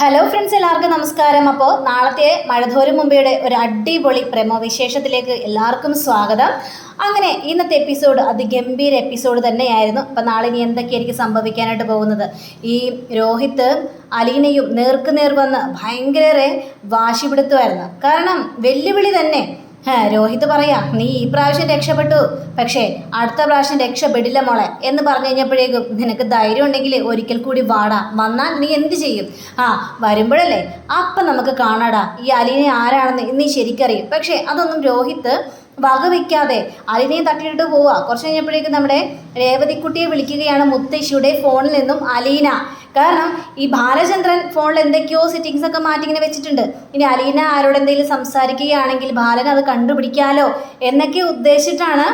Hello friends എല്ലാവർക്കും നമസ്കാരം. അപ്പോൾ നാളത്തെ മഴധോരം മുമ്പയുടെ ഒരു അടിപൊളി പ്രമോ വിശേഷത്തിലേക്ക് എല്ലാവർക്കും സ്വാഗതം. അങ്ങനെ ഇന്നത്തെ എപ്പിസോഡ് അതിഗംഭീര എപ്പിസോഡ് തന്നെയായിരുന്നു. അപ്പം നാളെ ഇനി എന്തൊക്കെയായിരിക്കും സംഭവിക്കാനായിട്ട് പോകുന്നത്? ഈ രോഹിത്ത് അലീനയും നേർക്കുനേർ വന്ന് ഭയങ്കര വാശിപിടുത്തുമായിരുന്നു. കാരണം വെല്ലുവിളി തന്നെ രോഹിത് പറയാ നീ ഈ പ്രാവശ്യം രക്ഷപ്പെട്ടു. പക്ഷേ അടുത്ത പ്രാവശ്യം രക്ഷപ്പെടില്ല മോളെ എന്ന് പറഞ്ഞു കഴിഞ്ഞപ്പോഴേക്കും നിനക്ക് ധൈര്യം ഉണ്ടെങ്കിൽ ഒരിക്കൽ കൂടി വാടാ. വന്നാൽ നീ എന്ത് ചെയ്യും? ആ വരുമ്പോഴല്ലേ? അപ്പം നമുക്ക് കാണാടാ. ഈ അലീനെ ആരാണെന്ന് നീ ശരിക്കറിയും. പക്ഷേ അതൊന്നും രോഹിത്ത് വകവെക്കാതെ അലിനെയും തട്ടിയിട്ട് പോവുക. കുറച്ച് കഴിഞ്ഞപ്പോഴേക്കും നമ്മുടെ രേവതിക്കുട്ടിയെ വിളിക്കുകയാണ് മുത്തശ്ശിയുടെ ഫോണിൽ നിന്നും അലീന. കാരണം ഈ ബാലചന്ദ്രൻ ഫോണിൽ എന്തൊക്കെയോ സെറ്റിങ്സ് ഒക്കെ മാറ്റി ഇങ്ങനെ വെച്ചിട്ടുണ്ട്. ഇനി അലീന ആരോട് എന്തെങ്കിലും സംസാരിക്കുകയാണെങ്കിൽ ബാലൻ അത് കണ്ടുപിടിക്കാലോ എന്നൊക്കെ ഉദ്ദേശിച്ചിട്ടാണ്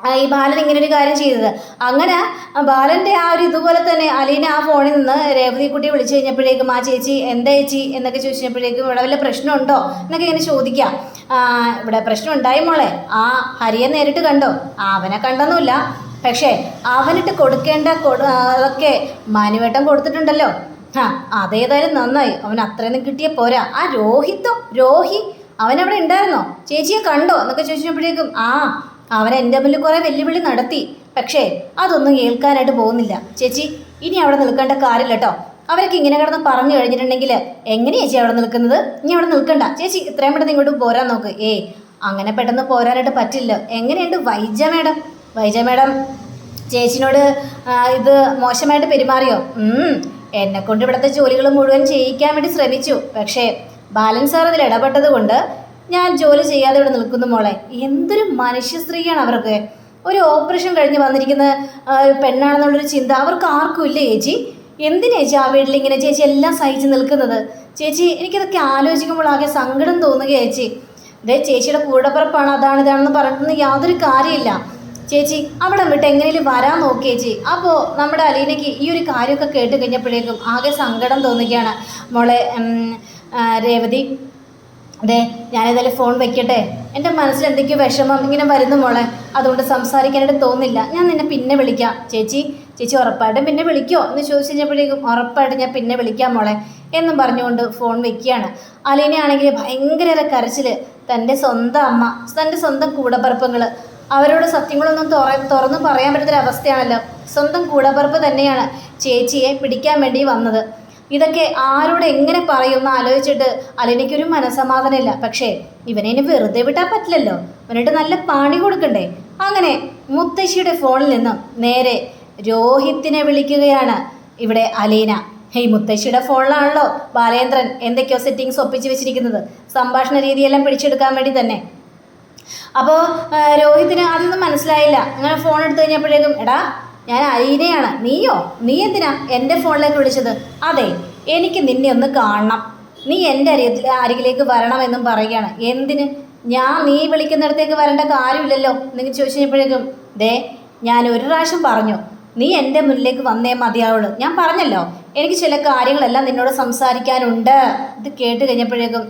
ഈ ബാലൻ ഇങ്ങനെ ഒരു കാര്യം ചെയ്തത്. അങ്ങനെ ബാലന്റെ ആ ഒരു ഇതുപോലെ തന്നെ അലീന ആ ഫോണിൽ നിന്ന് രേവതി കുട്ടിയെ വിളിച്ചു കഴിഞ്ഞപ്പോഴേക്കും ആ ചേച്ചി എന്താ ചേച്ചി? എന്നൊക്കെ ചോദിച്ചപ്പോഴേക്കും ഇവിടെ വല്ല പ്രശ്നമുണ്ടോ? എന്നൊക്കെ ഇങ്ങനെ ചോദിക്കാം ഇവിടെ പ്രശ്നം ഉണ്ടായി മോളെ. ആ ഹരിയെ നേരിട്ട് കണ്ടോ? അവനെ കണ്ടൊന്നുമില്ല. പക്ഷേ അവനിട്ട് കൊടുക്കേണ്ട കൊടു അതൊക്കെ മാനുവേട്ടം കൊടുത്തിട്ടുണ്ടല്ലോ. ആ അതേതായാലും നന്നായി. അവൻ അത്രയൊന്നും കിട്ടിയ പോരാ. ആ രോഹിത്തോ രോഹി അവനവിടെ ഉണ്ടായിരുന്നോ? ചേച്ചിയെ കണ്ടോ? എന്നൊക്കെ ചോദിച്ചപ്പോഴേക്കും ആ അവൻ എന്റെ മുന്നിൽ കുറേ വെല്ലുവിളി നടത്തി. പക്ഷേ അതൊന്നും കേൾക്കാനായിട്ട് പോകുന്നില്ല. ചേച്ചി ഇനി അവിടെ നിൽക്കേണ്ട കാര്യമില്ല കേട്ടോ. അവരൊക്കെ ഇങ്ങനെ കിടന്ന് പറഞ്ഞു കഴിഞ്ഞിട്ടുണ്ടെങ്കിൽ എങ്ങനെയാ ചേച്ചി അവിടെ നിൽക്കുന്നത്? ഇനി അവിടെ നിൽക്കണ്ട. ചേച്ചി ഇത്രയും പെട്ടെന്ന് ഇങ്ങോട്ട് പോരാൻ നോക്ക്. ഏ അങ്ങനെ പെട്ടെന്ന് പോരാനായിട്ട് പറ്റില്ല. എങ്ങനെയുണ്ട് വൈജ മേഡം? വൈജ മേഡം ചേച്ചിനോട് ഇത് മോശമായിട്ട് പെരുമാറിയോ? എന്നെ കൊണ്ട് ഇവിടുത്തെ ജോലികൾ മുഴുവൻ ചെയ്യിക്കാൻ വേണ്ടി ശ്രമിച്ചു. പക്ഷേ ബാലൻസ് സാർ അതിൽ ഇടപെട്ടത് കൊണ്ട് ഞാൻ ജോലി ചെയ്യാതെ ഇവിടെ നിൽക്കുന്നു മോളെ. എന്തൊരു മനുഷ്യ സ്ത്രീയാണ് അവർക്ക്. ഒരു ഓപ്പറേഷൻ കഴിഞ്ഞ് വന്നിരിക്കുന്ന പെണ്ണാണെന്നുള്ളൊരു ചിന്ത. അവർക്ക് ആർക്കും ഇല്ല ചേച്ചി. എന്തിനാ ചേച്ചി ആ വീട്ടിൽ ഇങ്ങനെ ചേച്ചി എല്ലാം സഹിച്ച് നിൽക്കുന്നത്? ചേച്ചി എനിക്കിതൊക്കെ ആലോചിക്കുമ്പോൾ ആകെ സങ്കടം തോന്നുക ചേച്ചി. ഇതേ ചേച്ചിയുടെ കൂടപ്പിറപ്പാണ് അതാണ് ഇതാണെന്ന് പറഞ്ഞിട്ടൊന്നും യാതൊരു കാര്യമില്ല. ചേച്ചി അവിടെ വിട്ട് എങ്ങനെയും വരാൻ നോക്കി ചേച്ചി. അപ്പോൾ നമ്മുടെ അലീനയ്ക്ക് ഈ ഒരു കാര്യമൊക്കെ കേട്ട് കഴിഞ്ഞപ്പോഴേക്കും ആകെ സങ്കടം തോന്നുകയാണ്. മോളെ രേവതി അതെ ഞാനേതായാലും ഫോൺ വെക്കട്ടെ. എന്റെ മനസ്സിൽ എന്തൊക്കെയോ വിഷമം ഇങ്ങനെ വരുന്നു മോളെ. അതുകൊണ്ട് സംസാരിക്കാനായിട്ട് തോന്നില്ല. ഞാൻ നിന്നെ പിന്നെ വിളിക്കാം. ചേച്ചി ചേച്ചി ഉറപ്പായിട്ടും പിന്നെ വിളിക്കോ എന്ന് ചോദിച്ചു കഴിഞ്ഞപ്പോഴേക്കും ഉറപ്പായിട്ടും ഞാൻ പിന്നെ വിളിക്കാം മോളെ എന്നും പറഞ്ഞുകൊണ്ട് ഫോൺ വെക്കുകയാണ്. അലീനയാണെങ്കിൽ ഭയങ്കര കരച്ചിൽ തന്റെ സ്വന്തം അമ്മ തന്റെ സ്വന്തം കൂടപ്പറപ്പുകൾ. അവരോട് സത്യങ്ങളൊന്നും തുറ തുറന്നു പറയാൻ പറ്റുന്നൊരവസ്ഥയാണല്ലോ സ്വന്തം കൂടപ്പറപ്പ് തന്നെയാണ് ചേച്ചിയെ പിടിക്കാൻ വേണ്ടി വന്നത്. ഇതൊക്കെ ആരോട് എങ്ങനെ പറയുമെന്ന് ആലോചിച്ചിട്ട് അലിനയ്ക്കൊരു മനസമാധാനമില്ല പക്ഷേ ഇവനെ ഇനി വെറുതെ വിട്ടാൽ പറ്റില്ലല്ലോ. ഇവനായിട്ട് നല്ല പാണി കൊടുക്കണ്ടേ? അങ്ങനെ മുത്തശ്ശിയുടെ ഫോണിൽ നിന്നും നേരെ രോഹിത്തിനെ വിളിക്കുകയാണ് ഇവിടെ അലീന. ഈ മുത്തശ്ശിയുടെ ഫോണിലാണല്ലോ ബാലേന്ദ്രൻ എന്തൊക്കെയോ സെറ്റിങ്സ് ഒപ്പിച്ച് വെച്ചിരിക്കുന്നത്. സംഭാഷണ രീതിയെല്ലാം പിടിച്ചെടുക്കാൻ വേണ്ടി തന്നെ. അപ്പോൾ രോഹിത്തിന് അതൊന്നും മനസ്സിലായില്ല. അങ്ങനെ ഫോൺ എടുത്തു കഴിഞ്ഞപ്പോഴേക്കും എടാ ഞാൻ അലീനയാണ്. നീയോ? നീ എന്തിനാ എന്റെ ഫോണിലേക്ക് വിളിച്ചത്? അതെ എനിക്ക് നിന്നെ ഒന്ന് കാണണം. നീ എന്റെ അരിയത്തിൽ അരികിലേക്ക് വരണമെന്നും പറയുകയാണ്. എന്തിന്? ഞാൻ നീ വിളിക്കുന്നിടത്തേക്ക് വരേണ്ട കാര്യമില്ലല്ലോ നിങ്ങൾ ചോദിച്ചപ്പോഴേക്കും ദേ ഞാൻ ഒരു പ്രാവശ്യം പറഞ്ഞു നീ എന്റെ മുന്നിലേക്ക് വന്നേ മതിയാവുള്ളൂ. ഞാൻ പറഞ്ഞല്ലോ എനിക്ക് ചില കാര്യങ്ങളെല്ലാം നിന്നോട് സംസാരിക്കാനുണ്ട്. ഇത് കേട്ട് കഴിഞ്ഞപ്പോഴേക്കും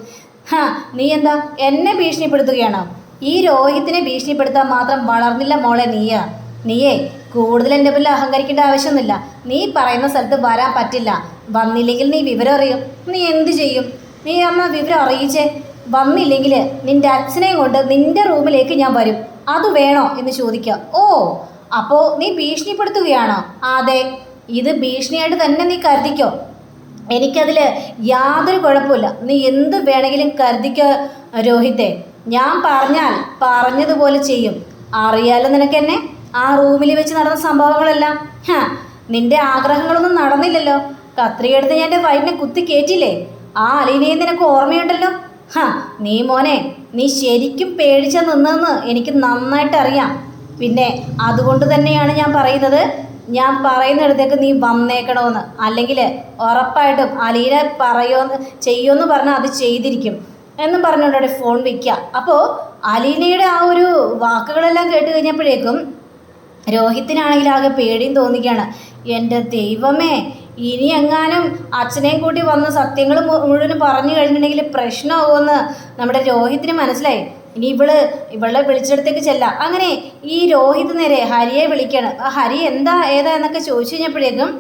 ഹാ നീ എന്താ എന്നെ ഭീഷണിപ്പെടുത്തുകയാണോ? ഈ രോഹിത്തിനെ ഭീഷണിപ്പെടുത്താൻ മാത്രം വളർന്നില്ല മോളെ നീയാ. നീയേ കൂടുതൽ എന്റെ മുന്നിൽ അഹങ്കരിക്കേണ്ട ആവശ്യമൊന്നുമില്ല. നീ പറയുന്ന സ്ഥലത്ത് വരാൻ പറ്റില്ല. വന്നില്ലെങ്കിൽ നീ വിവരം അറിയും. നീ എന്ത് ചെയ്യും? നീ അമ്മ വിവരം അറിയിച്ചേ? വന്നില്ലെങ്കിൽ നിന്റെ അച്ഛനെയും കൊണ്ട് നിന്റെ റൂമിലേക്ക് ഞാൻ വരും. അത് വേണോ എന്ന് ചോദിക്കുക ഓ അപ്പോൾ നീ ഭീഷണിപ്പെടുത്തുകയാണോ? അതെ ഇത് ഭീഷണിയായിട്ട് തന്നെ നീ കരുതിക്കോ. എനിക്കതിൽ യാതൊരു കുഴപ്പമില്ല നീ എന്ത് വേണമെങ്കിലും കരുതിക്ക രോഹിത്തെ. ഞാൻ പറഞ്ഞാൽ പറഞ്ഞതുപോലെ ചെയ്യും. അറിയാലോ നിനക്ക് എന്നെ ആ റൂമിൽ വെച്ച് നടന്ന സംഭവങ്ങളെല്ലാം ഹാ നിന്റെ ആഗ്രഹങ്ങളൊന്നും നടന്നില്ലല്ലോ. കത്രിയെടുത്ത് ഞാൻ എന്റെ വയറ്റിനെ കുത്തി കയറ്റില്ലേ ആ അലീനയെ നിനക്ക് ഓർമ്മയുണ്ടല്ലോ? ഹാ നീ മോനെ നീ ശരിക്കും പേടിച്ച നിന്നെന്ന് എനിക്ക് നന്നായിട്ട് അറിയാം. പിന്നെ അതുകൊണ്ട് തന്നെയാണ് ഞാൻ പറയുന്നത് ഞാൻ പറയുന്നിടത്തേക്ക് നീ വന്നേക്കണമെന്ന് അല്ലെങ്കിൽ ഉറപ്പായിട്ടും അലീന പറയുമെന്ന് ചെയ്യുമെന്ന് പറഞ്ഞാൽ അത് ചെയ്തിരിക്കും. എന്നും പറഞ്ഞുകൊണ്ട് അവിടെ ഫോൺ വയ്ക്കുക. അപ്പോൾ അലീനയുടെ ആ ഒരു വാക്കുകളെല്ലാം കേട്ട് കഴിഞ്ഞപ്പോഴേക്കും രോഹിത്തിനാണെങ്കിൽ ആകെ പേടിയും തോന്നിക്കുകയാണ് എന്റെ ദൈവമേ ഇനി എങ്ങാനും അച്ഛനെയും കൂട്ടി വന്ന് സത്യങ്ങൾ മുഴുവൻ പറഞ്ഞു കഴിഞ്ഞിട്ടുണ്ടെങ്കിൽ പ്രശ്നമാകുമെന്ന് നമ്മുടെ രോഹിത്തിന് മനസ്സിലായി. ഇനി ഇവൾ ഇവളെ വിളിച്ചിടത്തേക്ക് ചെല്ലാം. അങ്ങനെ ഈ രോഹിത് നേരെ ഹരിയെ വിളിക്കണം. ആ ഹരി എന്താ ഏതാ? എന്നൊക്കെ ചോദിച്ചു കഴിഞ്ഞപ്പോഴേക്കും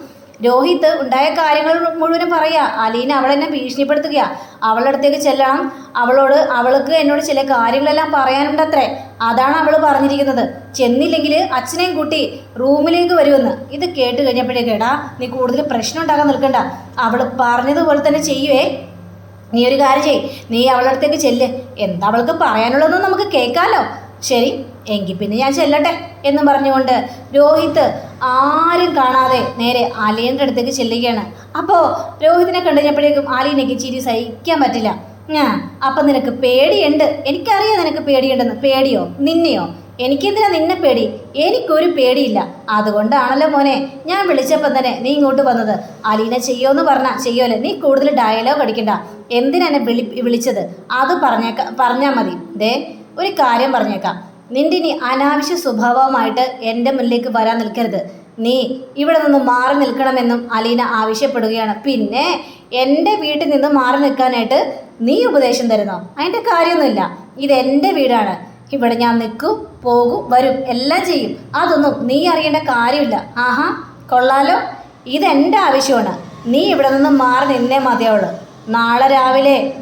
രോഹിത് ഉണ്ടായ കാര്യങ്ങൾ മുഴുവനും പറയുക അലീന അവളെന്നെ ഭീഷണിപ്പെടുത്തുകയാണ് അവളുടെ അടുത്തേക്ക് ചെല്ലണം അവളോട് അവൾക്ക് എന്നോട് ചില കാര്യങ്ങളെല്ലാം പറയാനുണ്ടത്രേ. അതാണ് അവൾ പറഞ്ഞിരിക്കുന്നത്. ചെന്നില്ലെങ്കിൽ അച്ഛനെയും കൂട്ടി റൂമിലേക്ക് വരുമെന്ന്. ഇത് കേട്ട് കഴിഞ്ഞപ്പോഴേക്കേടാ നീ കൂടുതൽ പ്രശ്നം ഉണ്ടാക്കാൻ നിൽക്കണ്ട. അവൾ പറഞ്ഞതുപോലെ തന്നെ ചെയ്യുവേ. നീ ഒരു കാര്യം ചെയ് നീ അവളുടെ അടുത്തേക്ക് ചെല്ല്. എന്താ അവൾക്ക് പറയാനുള്ളതെന്ന് നമുക്ക് കേൾക്കാമല്ലോ ശരി എങ്കിൽ പിന്നെ ഞാൻ ചെല്ലട്ടെ എന്ന് പറഞ്ഞുകൊണ്ട് രോഹിത് ആരും കാണാതെ നേരെ ആലീന്റെ അടുത്തേക്ക് ചെല്ലുകയാണ്. അപ്പോൾ രോഹിത്തിനെ കണ്ടു കഴിഞ്ഞപ്പോഴേക്കും ചിരി സഹിക്കാൻ പറ്റില്ല. ആ അപ്പം നിനക്ക് പേടിയുണ്ട്. എനിക്കറിയാം നിനക്ക് പേടിയുണ്ടെന്ന്. പേടിയോ? നിന്നെയോ? എനിക്കെന്തിനാ നിന്നെ പേടി? എനിക്കൊരു പേടിയില്ല. അതുകൊണ്ടാണല്ലോ മോനെ ഞാൻ വിളിച്ചപ്പം തന്നെ നീ ഇങ്ങോട്ട് വന്നത്. അലീന ചെയ്യുമെന്ന് പറഞ്ഞാൽ ചെയ്യുമല്ലോ നീ കൂടുതൽ ഡയലോഗ് അടിക്കണ്ട. എന്തിനാ എന്നെ വിളി വിളിച്ചത്? അത് പറഞ്ഞേക്ക പറഞ്ഞാൽ മതി. ദേ ഒരു കാര്യം പറഞ്ഞേക്കാം. നിന്റെ ഇനി അനാവശ്യ സ്വഭാവമായിട്ട് എന്റെ മുന്നിലേക്ക് വരാൻ നിൽക്കരുത്. നീ ഇവിടെ നിന്ന് മാറി നിൽക്കണമെന്നും അലീന ആവശ്യപ്പെടുകയാണ്. പിന്നെ എന്റെ വീട്ടിൽ നിന്ന് മാറി നിൽക്കാനായിട്ട് നീ ഉപദേശം തരുന്നോ? അതിന്റെ കാര്യമൊന്നുമില്ല. ഇത് എന്റെ വീടാണ്. ഇവിടെ ഞാൻ നിൽക്കും പോകും വരും എല്ലാം ചെയ്യും. അതൊന്നും നീ അറിയേണ്ട കാര്യമില്ല. ആഹാ കൊള്ളാലോ. ഇതെന്റെ ആവശ്യമാണ്. നീ ഇവിടെ നിന്ന് മാറി നിന്നേ മതിയാവുള്ളൂ. നാളെ രാവിലെ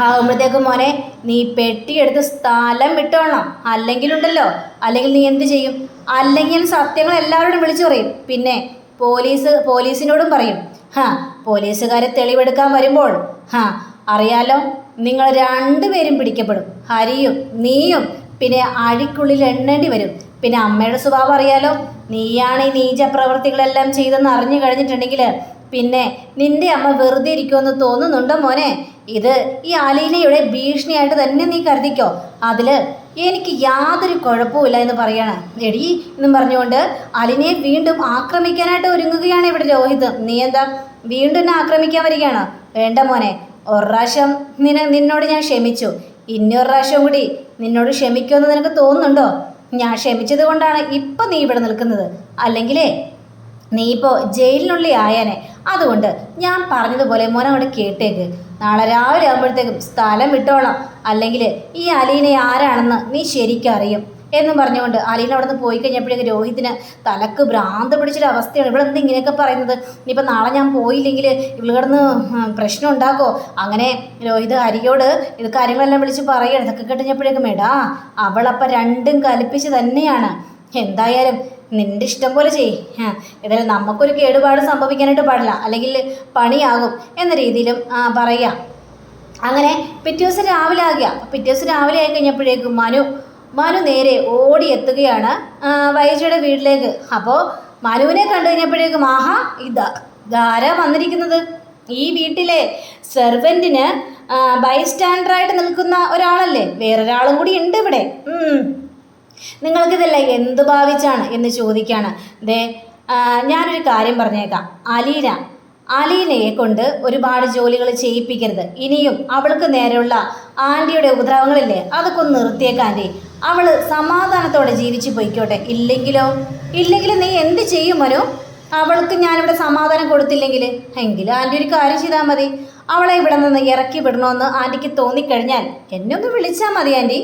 ആകുമ്പോഴത്തേക്കും മോനെ നീ പെട്ടിയെടുത്ത് സ്ഥലം വിട്ടോണം. അല്ലെങ്കിലുണ്ടല്ലോ. അല്ലെങ്കിൽ നീ എന്ത് ചെയ്യും? അല്ലെങ്കിൽ സത്യങ്ങൾ എല്ലാവരോടും വിളിച്ചു പറയും. പിന്നെ പോലീസ് പോലീസിനോടും പറയും. ഹാ പോലീസുകാരെ തെളിവെടുക്കാൻ വരുമ്പോൾ ഹാ അറിയാലോ നിങ്ങൾ രണ്ടുപേരും പിടിക്കപ്പെടും. ഹരിയും നീയും. പിന്നെ അഴിക്കുള്ളിൽ എണ്ണേണ്ടി വരും. പിന്നെ അമ്മയുടെ സ്വഭാവം അറിയാലോ. നീയാണ് ഈ നീച പ്രവർത്തികളെല്ലാം ചെയ്തെന്ന് അറിഞ്ഞു കഴിഞ്ഞിട്ടുണ്ടെങ്കിൽ പിന്നെ നിന്റെ അമ്മ വെറുതെ ഇരിക്കുമെന്ന് തോന്നുന്നുണ്ടോ മോനെ? ഇത് ഈ അലീനയുടെ ഭീഷണിയായിട്ട് തന്നെ നീ കരുതിക്കോ. അതിൽ എനിക്ക് യാതൊരു കുഴപ്പമില്ല എന്ന് പറയാണ്. എടി എന്നും പറഞ്ഞുകൊണ്ട് അലിനെ വീണ്ടും ആക്രമിക്കാനായിട്ട് ഒരുങ്ങുകയാണ് ഇവിടെ രോഹിത് നീ എന്താ വീണ്ടും എന്നെ ആക്രമിക്കാൻ വരികയാണ് വേണ്ട മോനെ ഒരു നിന നിന്നോട് ഞാൻ ക്ഷമിച്ചു. ഇനി പ്രാവശ്യം കൂടി നിന്നോട് ക്ഷമിക്കുമെന്ന് നിനക്ക് തോന്നുന്നുണ്ടോ? ഞാൻ ക്ഷമിച്ചത് കൊണ്ടാണ് ഇപ്പം നീ ഇവിടെ നിൽക്കുന്നത്. അല്ലെങ്കിലേ നീ ഇപ്പോൾ ജയിലിനുള്ളിൽ ആയേനെ. അതുകൊണ്ട് ഞാൻ പറഞ്ഞതുപോലെ മോനെ അവിടെ കേട്ടേക്ക്. നാളെ രാവിലെ ആകുമ്പോഴത്തേക്കും സ്ഥലം വിട്ടോളാം. അല്ലെങ്കിൽ ഈ അലീനെ ആരാണെന്ന് നീ ശരിക്കും അറിയും. എന്നും പറഞ്ഞുകൊണ്ട് അലീന അവിടെ നിന്ന് പോയി കഴിഞ്ഞപ്പോഴേക്കും രോഹിതിന് തലക്ക് ഭ്രാന്ത് പിടിച്ചൊരു അവസ്ഥയാണ്. ഇവിടെ എന്ത് ഇങ്ങനെയൊക്കെ പറയുന്നത്? ഇനിയിപ്പോൾ നാളെ ഞാൻ പോയില്ലെങ്കിൽ ഇവിടെ കിടന്ന് പ്രശ്നം ഉണ്ടാക്കോ? അങ്ങനെ രോഹിത് ഹരിയോട് ഇത് കാര്യങ്ങളെല്ലാം വിളിച്ച് പറയുകയാണ് ഇതൊക്കെ കേട്ടുകഴിഞ്ഞപ്പോഴേക്കും എടാ അവളപ്പം രണ്ടും കൽപ്പിച്ച് തന്നെയാണ്. എന്തായാലും നിന്റെ ഇഷ്ടം പോലെ ചെയ് ഏതായാലും നമുക്കൊരു കേടുപാട് സംഭവിക്കാനായിട്ട് പാടില്ല. അല്ലെങ്കിൽ പണിയാകും എന്ന രീതിയിലും പറയുക. പറയാം അങ്ങനെ പിറ്റേ ദിവസം രാവിലെ ആകുക. പിറ്റേ ദിവസം രാവിലെ ആയി കഴിഞ്ഞപ്പോഴേക്കും മനു മനു നേരെ ഓടി എത്തുകയാണ് വൈജയുടെ വീട്ടിലേക്ക്. അപ്പോൾ മനുവിനെ കണ്ടു കഴിഞ്ഞപ്പോഴേക്കും ആഹാ ഇതാ ഇതാരാ വന്നിരിക്കുന്നത്? ഈ വീട്ടിലെ സെർവന്റിന് ബൈസ്റ്റാൻഡറായിട്ട് നിൽക്കുന്ന ഒരാളല്ലേ? വേറൊരാളും കൂടി ഉണ്ട് ഇവിടെ. നിങ്ങൾക്കിതല്ല എന്ത് ഭാവിച്ചാണ് എന്ന് ചോദിക്കുകയാണ് ദേ ഞാനൊരു കാര്യം പറഞ്ഞേക്കാം. അലീന അലീനയെ കൊണ്ട് ഒരുപാട് ജോലികൾ ചെയ്യിപ്പിക്കരുത്. ഇനിയും അവൾക്ക് നേരെയുള്ള ആന്റിയുടെ ഉപദ്രവങ്ങളില്ലേ അതൊക്കെ ഒന്ന് നിർത്തിയേക്കാം ആന്റി അവൾ സമാധാനത്തോടെ ജീവിച്ചു പോയിക്കോട്ടെ. ഇല്ലെങ്കിലോ? ഇല്ലെങ്കിൽ നീ എന്ത് ചെയ്യും മനു? അവൾക്ക് ഞാനിവിടെ സമാധാനം കൊടുത്തില്ലെങ്കിൽ എങ്കിലും ആന്റി ഒരു കാര്യം ചെയ്താൽ മതി. അവളെ ഇവിടെ നിന്ന് ഇറക്കി വിടണമെന്ന് ആന്റിക്ക് തോന്നിക്കഴിഞ്ഞാൽ എന്നെ ഒന്ന് വിളിച്ചാൽ മതി ആന്റി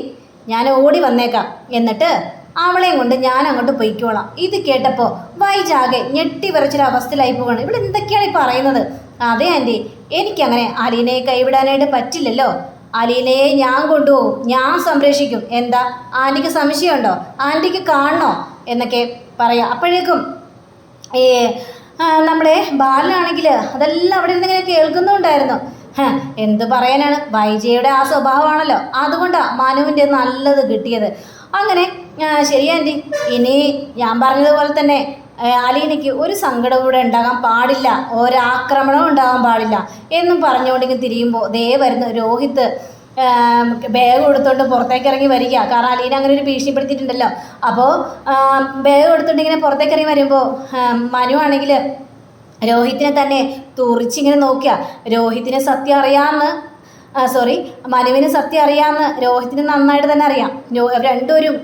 ഞാൻ ഓടി വന്നേക്കാം. എന്നിട്ട് അവളെയും കൊണ്ട് ഞാൻ അങ്ങോട്ട് പൊയ്ക്കോളാം. ഇത് കേട്ടപ്പോൾ വൈജാകെ ഞെട്ടി വിറച്ചൊരു അവസ്ഥയിലായി പോകണം ഇവിടെ എന്തൊക്കെയാണ് ഈ പറയുന്നത്? അതെ ആന്റി എനിക്കങ്ങനെ അലീനയെ കൈവിടാനായിട്ട് പറ്റില്ലല്ലോ. അലീനയെ ഞാൻ കൊണ്ടുപോകും. ഞാൻ സംരക്ഷിക്കും. എന്താ? ആന്റിക്ക് സംശയമുണ്ടോ? ആന്റിക്ക് കാണണോ? എന്നൊക്കെ പറയാം. അപ്പോഴേക്കും ഈ നമ്മുടെ ബാലനാണെങ്കിൽ അതെല്ലാം അവിടെ ഇരുന്നിങ്ങനെ കേൾക്കുന്നുണ്ടായിരുന്നു. എന്ത് പറയാനാണ്? വൈജയുടെ ആ സ്വഭാവമാണല്ലോ. അതുകൊണ്ടാണ് മനുവിന്റെ നല്ലത് കിട്ടിയത്. അങ്ങനെ ശരി ഇനി ഞാൻ പറഞ്ഞതുപോലെ തന്നെ അലീനയ്ക്ക് ഒരു സങ്കടം കൂടെ ഉണ്ടാകാൻ പാടില്ല. ഒരാക്രമണവും ഉണ്ടാകാൻ പാടില്ല. എന്നും പറഞ്ഞുകൊണ്ടെങ്കിൽ തിരിയുമ്പോൾ ദേ വരുന്നു രോഹിത്ത്. ബാഗ് കൊടുത്തോണ്ട് പുറത്തേക്ക് ഇറങ്ങി വരിക. കാരണം അലീന അങ്ങനെ ഒരു ഭീഷണിപ്പെടുത്തിയിട്ടുണ്ടല്ലോ. അപ്പോൾ ബാഗ് കൊടുത്തോണ്ട് ഇങ്ങനെ പുറത്തേക്ക് ഇറങ്ങി വരുമ്പോൾ മനു ആണെങ്കിൽ രോഹിത്തിനെ തന്നെ തുറിച്ചിങ്ങനെ നോക്കുക രോഹിത്തിന് സത്യം അറിയാമെന്ന് സോറി മനുവിന് സത്യം അറിയാമെന്ന് രോഹിത്തിന് നന്നായിട്ട് തന്നെ അറിയാം. രോ രണ്ടുപേരും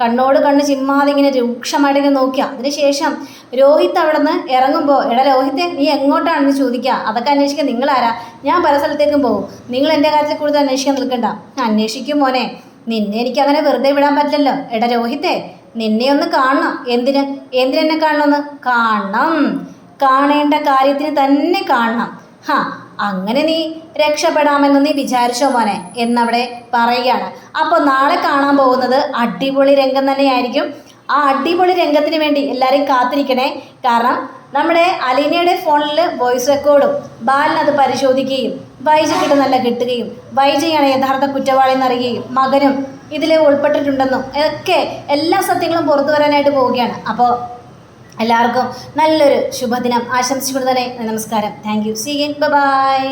കണ്ണോട് കണ്ണ് ചിമ്മാതെ ഇങ്ങനെ രൂക്ഷമായിട്ട് ഇങ്ങനെ നോക്കുക അതിനുശേഷം രോഹിത് അവിടെ നിന്ന് ഇറങ്ങുമ്പോൾ എടാ രോഹിത്തെ നീ എങ്ങോട്ടാണെന്ന് ചോദിക്കുക അതൊക്കെ അന്വേഷിക്കാൻ നിങ്ങളാരാ? ഞാൻ പല സ്ഥലത്തേക്കും പോകും. നിങ്ങൾ എന്റെ കാര്യത്തിൽ കൂടുതൽ അന്വേഷിക്കാൻ നിൽക്കണ്ട. അന്വേഷിക്കും മോനെ. നിന്നെ എനിക്ക് അങ്ങനെ വെറുതെ വിടാൻ പറ്റില്ലല്ലോ. എടാ രോഹിത്തെ നിന്നെ ഒന്ന് കാണണം. എന്തിന്? എന്തിനെന്നെ കാണണമെന്ന്? കാണണം. കാണേണ്ട കാര്യത്തിന് തന്നെ കാണണം. ഹാ അങ്ങനെ നീ രക്ഷപ്പെടാമെന്ന് നീ വിചാരിച്ചോ മോനെ? എന്നവിടെ പറയുകയാണ്. അപ്പോൾ നാളെ കാണാൻ പോകുന്നത് അടിപൊളി രംഗം തന്നെയായിരിക്കും. ആ അടിപൊളി രംഗത്തിന് വേണ്ടി എല്ലാവരും കാത്തിരിക്കണേ. കാരണം നമ്മുടെ അലീനയുടെ ഫോണിൽ വോയിസ് റെക്കോർഡും ബാലൻ അത് പരിശോധിക്കുകയും വൈജയ്ക്കിട്ട് നല്ല കിട്ടുകയും വൈജയാണ് യഥാർത്ഥ കുറ്റവാളി എന്നറിയുകയും മകനും ഇതിൽ ഉൾപ്പെട്ടിട്ടുണ്ടെന്നും ഒക്കെ എല്ലാ സത്യങ്ങളും പുറത്തു വരാനായിട്ട് പോവുകയാണ്. അപ്പോൾ എല്ലാവർക്കും നല്ലൊരു ശുഭദിനം. ആശംസിച്ചുകൊണ്ട് തന്നെ നമസ്കാരം. Thank you C by